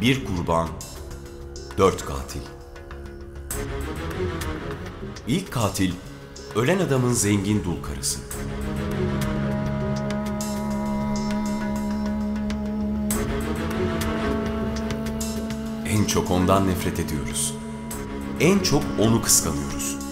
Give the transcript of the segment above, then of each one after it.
Bir kurban, dört katil. İlk katil, ölen adamın zengin dul karısı. En çok ondan nefret ediyoruz. En çok onu kıskanıyoruz.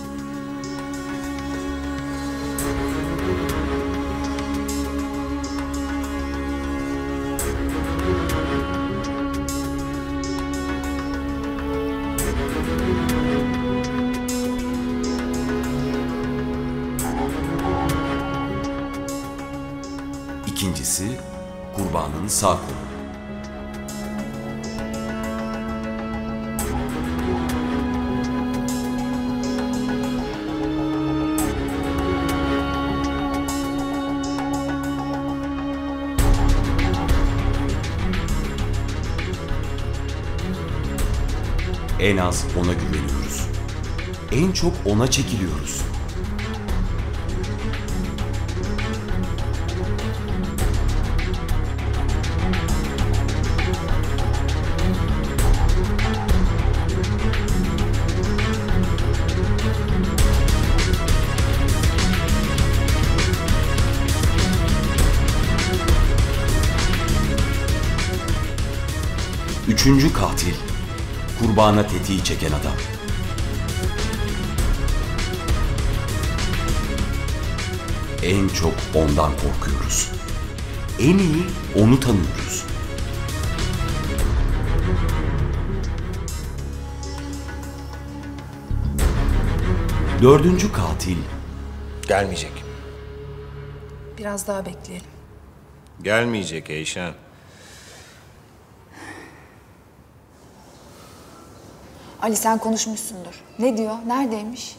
Sağ kolu. En az ona güveniyoruz. En çok ona çekiliyoruz. Üçüncü katil, kurbana tetiği çeken adam. En çok ondan korkuyoruz. En iyi onu tanıyoruz. Dördüncü katil, Gelmeyecek. Biraz daha bekleyelim. Gelmeyecek Eyşan. Ali sen konuşmuşsundur. Ne diyor? Neredeymiş?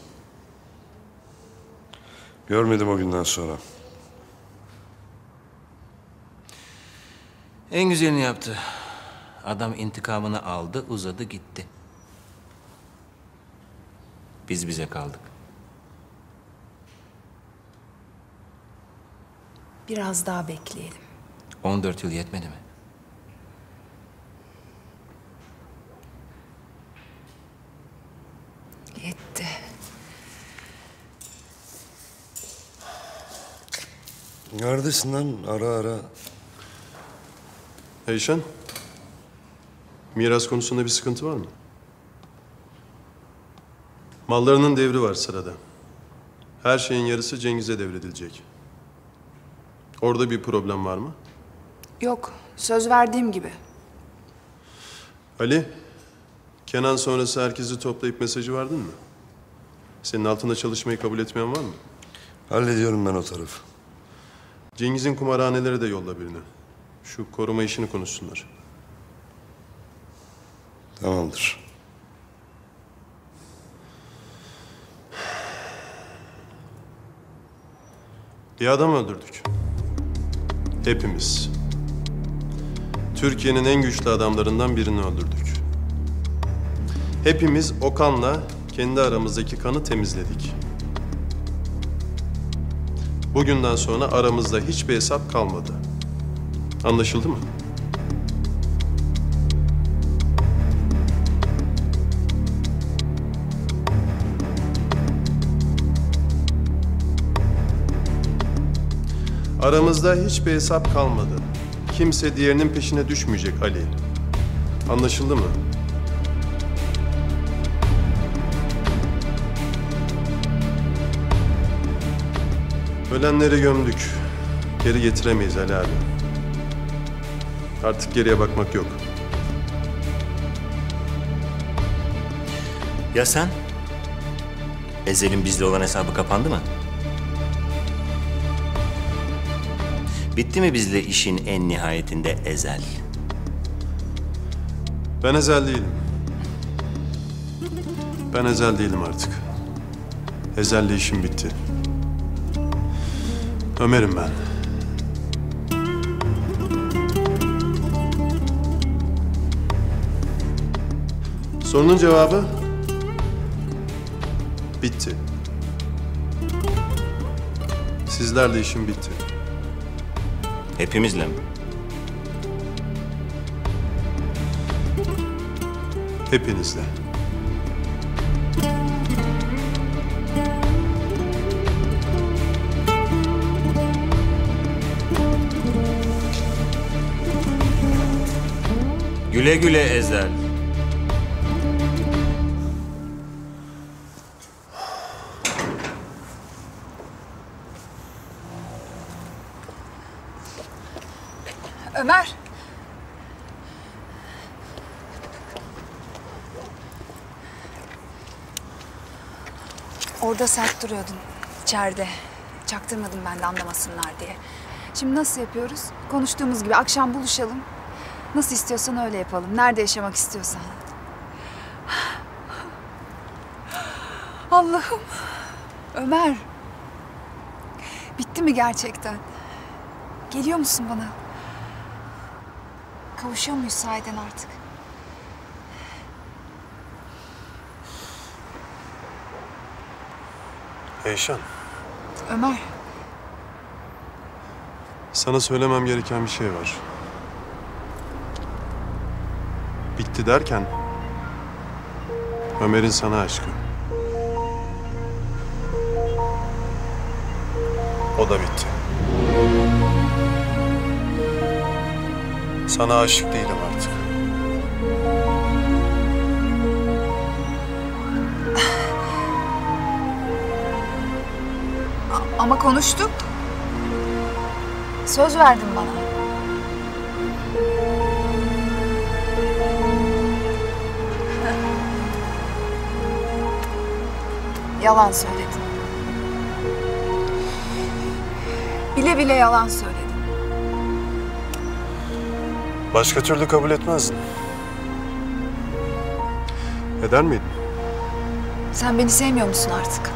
Görmedim o günden sonra. En güzelini yaptı. Adam intikamını aldı, uzadı gitti. Biz bize kaldık. Biraz daha bekleyelim. 14 yıl yetmedi mi? Neredesin lan ara ara? Eyşan, miras konusunda bir sıkıntı var mı? Mallarının devri var sırada. Her şeyin yarısı Cengiz'e devredilecek. Orada bir problem var mı? Yok. Söz verdiğim gibi. Ali, Kenan sonrası herkesi toplayıp mesajı verdin mi? Senin altında çalışmayı kabul etmeyen var mı? Hallediyorum ben o tarafı. Cengiz'in kumarhaneleri de yolla birini. Şu koruma işini konuşsunlar. Tamamdır. Bir adam öldürdük. Hepimiz. Türkiye'nin en güçlü adamlarından birini öldürdük. Hepimiz o kanla kendi aramızdaki kanı temizledik. Bugünden sonra aramızda hiçbir hesap kalmadı. Anlaşıldı mı? Aramızda hiçbir hesap kalmadı. Kimse diğerinin peşine düşmeyecek Ali. Anlaşıldı mı? Ölenleri gömdük. Geri getiremeyiz Ali abi. Artık geriye bakmak yok. Ya sen? Ezel'in bizle olan hesabı kapandı mı? Bitti mi bizle işin en nihayetinde Ezel? Ben ezel değilim. Ben ezel değilim artık. Ezelle işim bitti. Ömer'im ben. Sorunun cevabı bitti. Sizlerle işim bitti. Hepimizle mi? Hepinizle. Güle güle Ezel. Ömer. Orada sert duruyordun. içeride. Çaktırmadım ben de anlamasınlar diye. Şimdi nasıl yapıyoruz? Konuştuğumuz gibi akşam buluşalım. Nasıl istiyorsan öyle yapalım. Nerede yaşamak istiyorsan. Allah'ım. Ömer. Bitti mi gerçekten? Geliyor musun bana? Kavuşuyor muyuz sahiden artık? Eyşan, Ömer, sana söylemem gereken bir şey var. Bitti derken Ömer'in sana aşkı. O da bitti. Sana aşık değilim artık. ama konuştuk. Söz verdin bana. Yalan söyledin. Bile bile yalan söyledin. Başka türlü kabul etmezdin. Eder miydin? Sen beni sevmiyor musun artık?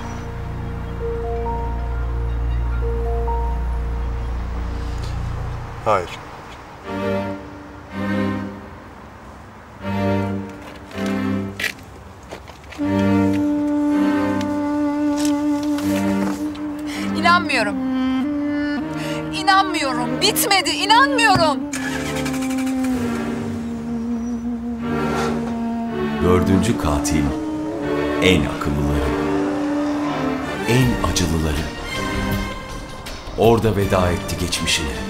Hayır. İnanmıyorum. İnanmıyorum. Bitmedi. İnanmıyorum. Dördüncü katil en akıllıları, en acılıları. Orada veda etti geçmişine.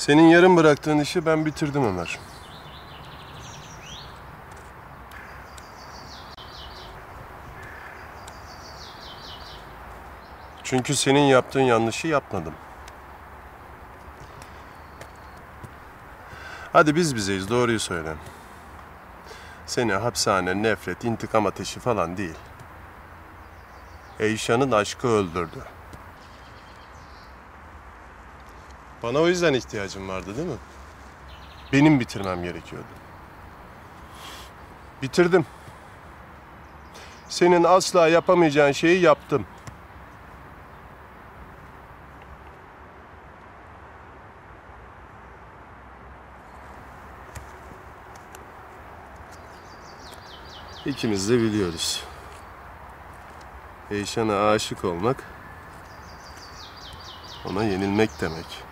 Senin yarım bıraktığın işi ben bitirdim Ömer. Çünkü senin yaptığın yanlışı yapmadım. Hadi biz bizeyiz, doğruyu söyle. Seni hapishane, nefret, intikam ateşi falan değil. Eyşan'ın aşkı öldürdü. Bana o yüzden ihtiyacın vardı değil mi? Benim bitirmem gerekiyordu. Bitirdim. Senin asla yapamayacağın şeyi yaptım. İkimiz de biliyoruz. Eyşan'a aşık olmak ona yenilmek demek.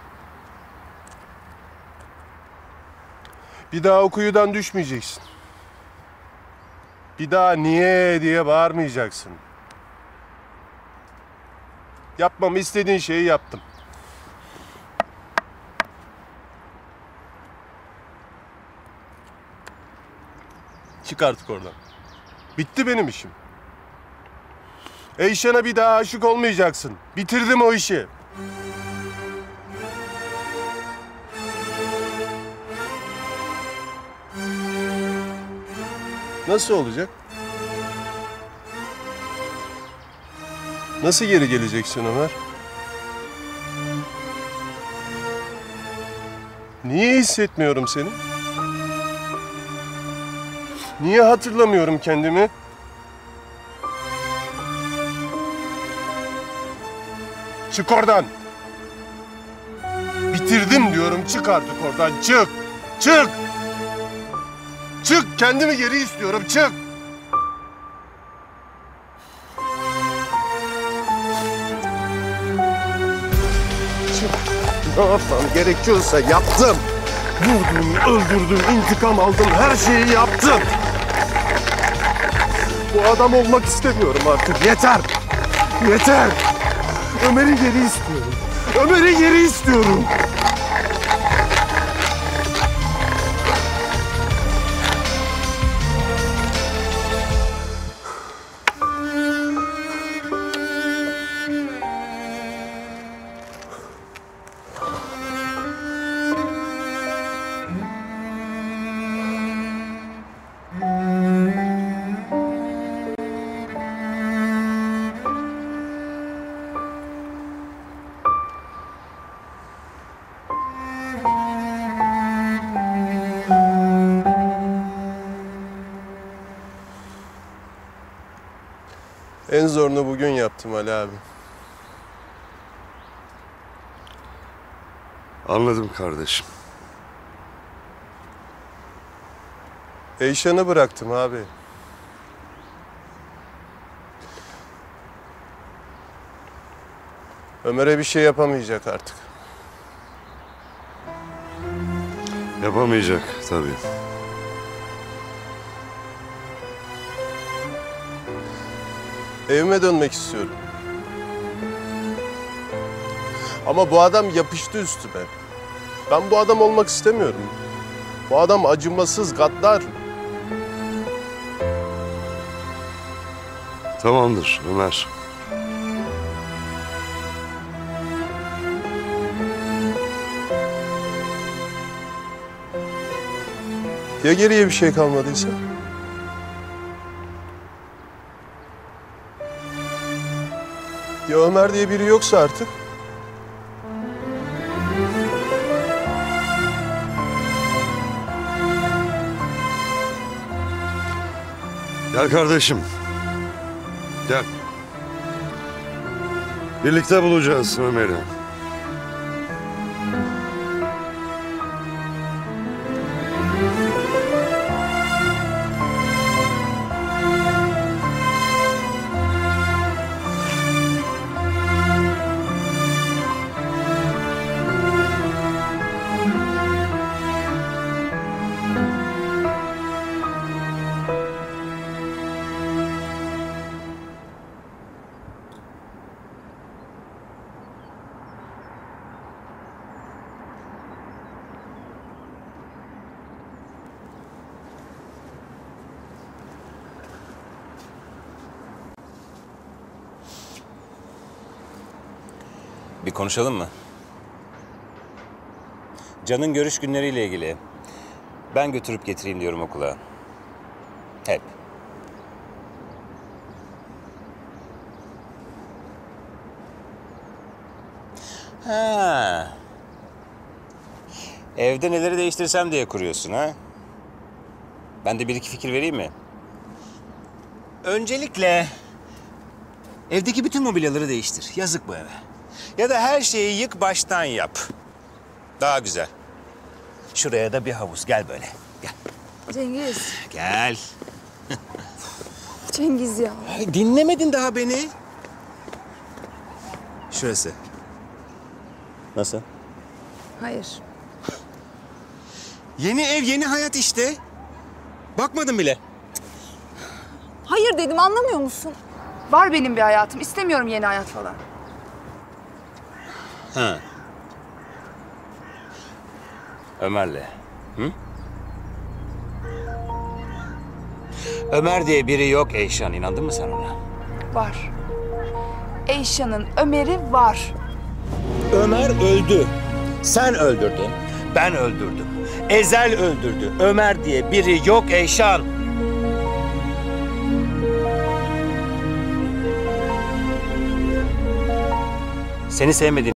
Bir daha o kuyudan düşmeyeceksin. Bir daha niye diye bağırmayacaksın. Yapmamı istediğin şeyi yaptım. Çık artık oradan. Bitti benim işim. Eyşan'a bir daha aşık olmayacaksın. Bitirdim o işi. Nasıl olacak? Nasıl geri geleceksin Ömer? Niye hissetmiyorum seni? Niye hatırlamıyorum kendimi? Çık oradan. Bitirdim diyorum çık artık oradan çık. Çık. Çık kendimi geri istiyorum çık. Çık. Ne yapmam gerekiyorsa yaptım. Vurdum, öldürdüm, intikam aldım, her şeyi yaptım. Bu adam olmak istemiyorum artık. Yeter. Yeter. Ömer'i geri istiyorum. Ömer'i geri istiyorum. En zorunu bugün yaptım Ali abi. Anladım kardeşim. Eyşan'ı bıraktım abi. Ömer'e bir şey yapamayacak artık. Yapamayacak tabii. Evime dönmek istiyorum. Ama bu adam yapıştı üstüme. Ben bu adam olmak istemiyorum. Bu adam acımasız, gaddar. Tamamdır Ömer. Ya geriye bir şey kalmadıysa? Ömer diye biri yoksa artık? Gel kardeşim. Gel. Birlikte bulacağız Ömer'i. Bir konuşalım mı? Can'ın görüş günleriyle ilgili. Ben götürüp getireyim diyorum okula. Hep. Ha. Evde neleri değiştirsem diye kuruyorsun ha? Ben de bir iki fikir vereyim mi? Öncelikle evdeki bütün mobilyaları değiştir. Yazık bu eve. Ya da her şeyi yık baştan yap. Daha güzel. Şuraya da bir havuz. Gel böyle. Gel. Cengiz. Gel. Cengiz ya. Ay, dinlemedin daha beni. Şurası. Nasıl? Hayır. Yeni ev, yeni hayat işte. Bakmadın bile. Hayır dedim anlamıyor musun? Var benim bir hayatım. İstemiyorum yeni hayat falan. Ha. Ömer'le. Hı? Ömer diye biri yok Eyşan. inandın mı sen ona? Var. Eyşan'ın Ömer'i var. Ömer öldü. Sen öldürdün. Ben öldürdüm. Ezel öldürdü. Ömer diye biri yok Eyşan. Seni sevmediğim